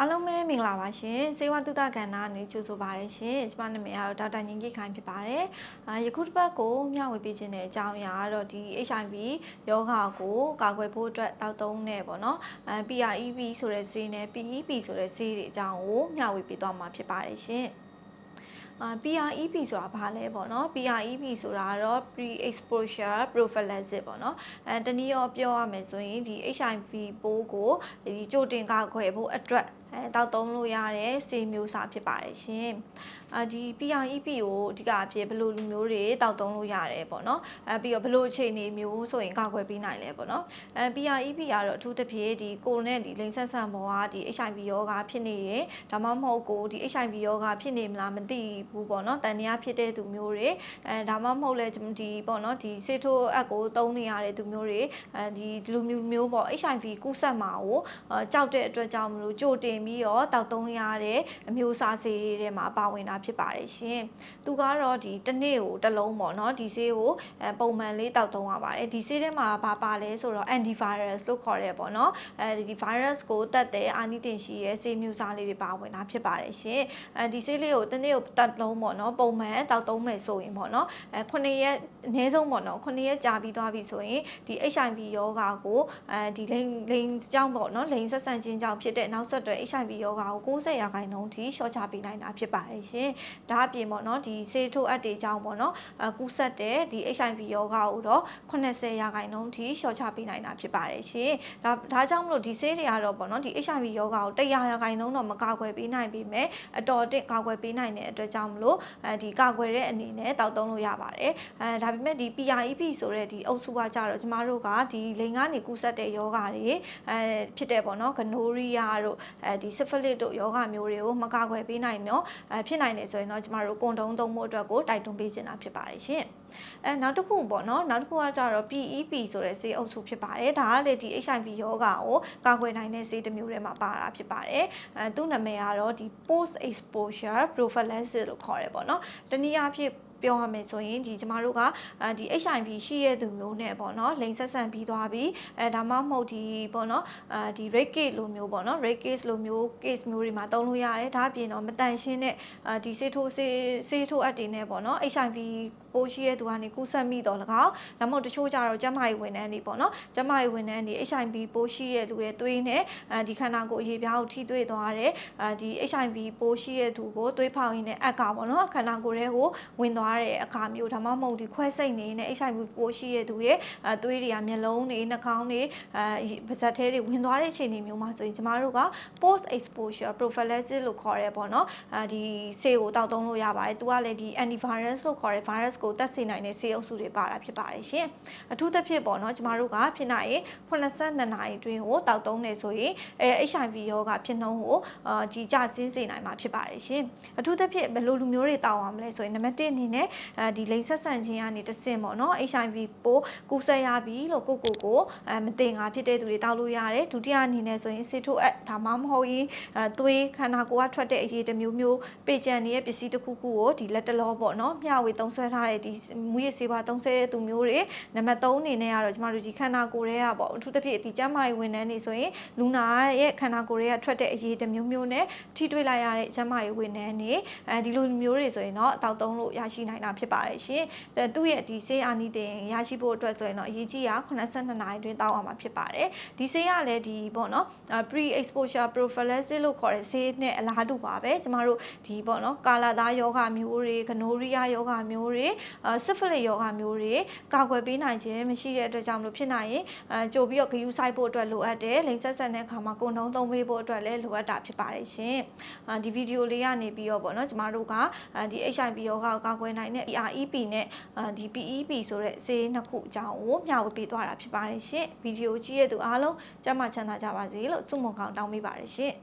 အားလုံးပဲမင်္ဂလာပါရှင်စေဝတုဒ္ဒကဏ္ဍအနေကြိုဆိုပါရရှင်ကျွန်မနာမည်ကတော့ဒေါက်တာညင်ကြီးခိုင်ဖြစ်ပါတယ်အာယခုတစ်ပတ်ကိုမျှဝေပေးခြင်းတဲ့အကြောင်းအရာကတော့ဒီ HIV ယောဂါကိုကာကွယ်ဖို့အတွက်တောက်သုံးနေပေါ့နော်အဲ PREP ဆိုတဲ့ဆေးနဲ့ PEP ဆိုတဲ့ဆေးတွေအကြောင်းကိုမျှဝေပေးသွားမှာဖြစ်ပါတယ်ရှင်အာ PREP ဆိုတာဘာလဲပေါ့နော် PREP ဆိုတာကတော့ pre exposure prophylaxis ပေါ့နော်အဲတနည်းရောပြောရမယ်ဆိုရင်ဒီ HIV ပိုးကိုဒီကြိုတင်ကာကွယ်ဖို့အတွက် အဲတောက်သုံးလို့ရတဲ့ဆေးမျိုးစာဖြစ်ပါတယ်ရှင်အာဒီ PREP ကိုအဓိကအဖြစ်ဘယ်လိုလူမျိုးတွေတောက်သုံးလို့ရတယ်ပေါ့နော်အဲပြီးတော့ဘယ်လိုအခြေအနေမျိုးဆိုရင်ကာကွယ်ပေးနိုင်လဲပေါ့နော်အဲ PREP ကတော့အထူးသဖြင့်ဒီကိုယ်နဲ့ဒီလိင်ဆက်ဆံပေါ်ကဒီ HIV ရောဂါဖြစ်နေရင်ဒါမှမဟုတ်ကိုဒီ HIV ရောဂါဖြစ်နေမလားမသိဘူးပေါ့နော်တန်တရားဖြစ်တဲ့သူမျိုးတွေအဲဒါမှမဟုတ်လဲဒီပေါ့နော်ဒီဆေးထိုးအပ်ကိုသုံးနေရတဲ့သူမျိုးတွေအဲဒီဒီလိုမျိုးမျိုးပေါ့ HIV ကူးစက်မှာကိုအဲကြောက်တဲ့အတွက်ကြောင့်မလို့ကြိုတင်ပြီးတော့တောက်သုံးရတဲ့အမျိုးအစားဆေးတွေမှာပါဝင်တာဖြစ်ပါတယ်ရှင်။သူကတော့ဒီတစ်နေ့ကိုတစ်လုံးပေါ့နော်ဒီဆေးကိုအဲပုံမှန်လေးတောက်သုံးရပါတယ်ဒီဆေးထဲမှာဘာပါလဲဆိုတော့ antivirus လို့ခေါ်ရဲပေါ့နော်အဲဒီ virus ကိုတတ်တဲ့အာနိသင်ရှိရဲ့ဆေးမျိုးစားလေးတွေပါဝင်တာဖြစ်ပါတယ်ရှင်။အဲဒီဆေးလေးကိုတစ်နေ့ကိုတစ်လုံးပေါ့နော်ပုံမှန်တောက်သုံးမယ်ဆိုရင်ပေါ့နော်အဲ9ရက်အနည်းဆုံးပေါ့နော်9ရက်ကြာပြီးသွားပြီဆိုရင်ဒီ HIV ရောဂါကိုအဲဒီလိန်လိန်ကြောင့်ပေါ့နော်လိန်ဆက်ဆံခြင်းကြောင့်ဖြစ်တဲ့နောက်ဆက်တွဲ HIV ရောဂါကို90ရာခိုင်နှုန်းထိရှော့ချပေးနိုင်တာဖြစ်ပါတယ်ရှင်။ဒါအပြင်ပေါ့နော်ဒီဆေးထိုးအပ်တွေကြောင့်ပေါ့နော်အကူးဆက်တဲ့ဒီ HIV ရောဂါကိုတော့80ရာခိုင်နှုန်းထိရှော့ချပေးနိုင်တာဖြစ်ပါတယ်ရှင်။ဒါဒါကြောင့်မလို့ဒီဆေးတွေကတော့ပေါ့နော်ဒီ HIV ရောဂါကို100ရာခိုင်နှုန်းတော့မကာကွယ်ပေးနိုင်ပေမဲ့အတော်အသင့်ကာကွယ်ပေးနိုင်တဲ့အတွက်ကြောင့်မလို့အဲဒီကာကွယ်တဲ့အနေနဲ့တောက်သုံးလို့ရပါတယ်။အဲဒါပေမဲ့ဒီ PREP ဆိုတဲ့ဒီအုပ်စုကကြတော့ကျမတို့ကဒီလိန်ကနေကူးဆက်တဲ့ယောဂါတွေအဲဖြစ်တဲ့ပေါ့နော်ဂနိုရီယာတို့အဲဒီဆစ်ဖလစ်တို့ယောဂါမျိုးတွေကိုမကာကွယ်ပေးနိုင်တော့အဲဖြစ်နိုင်တယ်ဆိုရင်တော့ကျမတို့ကွန်ဒုံသုံးဖို့အတွက်ကိုတိုက်တွန်းပေးနေတာဖြစ်ပါတယ်ရှင်။ အဲနောက်တစ်ခုပေါ့နော်နောက်တစ်ခုကကြတော့ PEP ဆိုတဲ့ဆေးအုပ်စုဖြစ်ပါတယ်ဒါကလေဒီ HIV ယောဂါကိုကာကွယ်နိုင်တဲ့ဆေးတစ်မျိုးထဲမှာပါတာဖြစ်ပါတယ်အဲသူ့နာမည်ကတော့ဒီ post exposure prophylaxis လို့ခေါ်တယ်ပေါ့နော်တနည်းအားဖြင့်ပြောရမယ်ဆိုရင်ဒီကျမတို့ကအဲဒီ HIV ရှိရတဲ့သူမျိုးနဲ့ပေါ့နော်လိန်ဆက်ဆံပြီးသွားပြီးအဲဒါမှမဟုတ်ဒီပေါ့နော်အဲဒီ rate case လိုမျိုးပေါ့နော် rate case လိုမျိုး case မျိုးတွေမှာတုံးလို့ရတယ်ဒါအပြင်တော့မတန်ရှင်းတဲ့အဲဒီဆေးထိုးဆေးဆေးထိုးအပ်တွေနဲ့ပေါ့နော် HIV ပိုးရှိရတဲ့သူကနေကူးစက်မိတော့လကောက်ဒါမှမဟုတ်တချို့ကြတော့ကျန်းမာရေးဝန်ထမ်းတွေပေါ့နော်ကျန်းမာရေးဝန်ထမ်းတွေ HIV ပိုးရှိရတဲ့သူရဲ့သွေးနဲ့အဲဒီခန္ဓာကိုယ်အရေးပြားကိုထိတွေ့သွားတဲ့အဲဒီ HIV ပိုးရှိရတဲ့သူကိုသွေးဖောက်ရင်းနဲ့အက်ကပေါ့နော်ခန္ဓာကိုယ်ထဲကိုဝင်သွားတဲ့အခါမျိုးဒါမှမဟုတ်ဒီခွဲစိတ်နေနဲ့ HIV ပိုးရှိရတဲ့သူရဲ့အဲသွေးတွေကမျက်လုံးတွေနှာခေါင်းတွေအဲပါးစပ်ထဲတွေဝင်သွားတဲ့အခြေအနေမျိုးမှာဆိုရင်ကျမတို့က post exposure prophylaxis လို့ခေါ်ရဲပေါ့နော်အဲဒီဆေးကိုတောက်သုံးလို့ရပါတယ်သူကလည်းဒီ antivirus လို့ခေါ်တဲ့ virus ကိုတက်စေနိုင်တဲ့ဆေးအုပ်စုတွေပါတာဖြစ်ပါတယ်ရှင်အထူးသဖြင့်ပေါ့နော်ကျမတို့ကဖြစ်နိုင်ရင်82နာရီအတွင်းကိုတောက်သုံးနေဆိုရင်အဲ HIV ရောဂါဖြစ်နှုန်းကိုအာကြီးကြဆင်းစေနိုင်မှာဖြစ်ပါတယ်ရှင်အထူးသဖြင့်ဘယ်လိုလူမျိုးတွေတောက်အောင်မလဲဆိုရင်နံပါတ်1အနေနဲ့အဲဒီလိန်ဆက်ဆံခြင်းကနေတဆင့်ပေါ့နော် HIV ပိုးကူးစက်ရပြီလို့ကိုကိုကိုအဲမတင်ငါဖြစ်တဲ့သူတွေတောက်လို့ရတယ်ဒုတိယအနေနဲ့ဆိုရင်ဆေးထိုးအပ်ဒါမှမဟုတ်ရင်အဲသွေးခန္ဓာကိုယ်ကထွက်တဲ့အရေးတစ်မျိုးမျိုးပေကြံနေတဲ့ပစ္စည်းတစ်ခုခုကိုဒီလက်တလောပေါ့နော်မျှဝေသုံးဆွဲထားတဲ့ဒီမူရစေပါသုံးဆွဲတဲ့သူမျိုးတွေနံပါတ်3အနေနဲ့ကတော့ကျမတို့ဒီခန္ဓာကိုယ်တွေကပေါ့အထူးသဖြင့်ဒီကျန်းမာရေးဝန်ထမ်းတွေဆိုရင်လူနာရဲ့ခန္ဓာကိုယ်တွေကထွက်တဲ့အရေးတစ်မျိုးမျိုးနဲ့ထိတွေ့လိုက်ရတဲ့ကျန်းမာရေးဝန်ထမ်းတွေအဲဒီလိုမျိုးတွေဆိုရင်တော့တောက်သုံးလို့ရရှိနိုင်တာဖြစ်ပါတယ်ရှင်သူ့ရဲ့ဒီဆေးအာနိသင်ရရှိဖို့အတွက်ဆိုရင်တော့အရေးကြီးတာ82နာရီတွင်တောက်အောင်မှာဖြစ်ပါတယ်ဒီဆေးကလည်းဒီပေါ့နော် pre exposure prophylaxis လို့ခေါ်တဲ့ဆေးနဲ့အလားတူပါပဲကျမတို့ဒီပေါ့နော်ကာလာသားယောဂမျိုးတွေဂနိုရီယာယောဂမျိုးတွေဆစ်ဖလစ်ယောဂမျိုးတွေကာကွယ်ပေးနိုင်ခြင်းမရှိတဲ့အတွက်ကြောင့်မလို့ဖြစ်နိုင်ရင်အဲကြိုပြီးတော့ဂယူဆိုင်ဖို့အတွက်လိုအပ်တယ်လိန်ဆက်ဆက်တဲ့အခါမှာကွန်ဒုံသုံးပေးဖို့အတွက်လည်းလိုအပ်တာဖြစ်ပါတယ်ရှင်ဒီဗီဒီယိုလေးကနေပြီးတော့ပေါ့နော်ကျမတို့ကဒီ HIV ယောဂကိုကာကွယ်နိုင်တဲ့ EREP နဲ့ဒီ PEP ဆိုတဲ့ဆေးနှစ်ခုအကြောင်းကိုမျှဝေပေးသွားတာဖြစ်ပါတယ်ရှင်ဗီဒီယိုကြည့်ရတဲ့သူအားလုံးကျမ်းမာချမ်းသာကြပါစေလို့ဆုမွန်ကောင်းတောင်းပေးပါတယ်ရှင်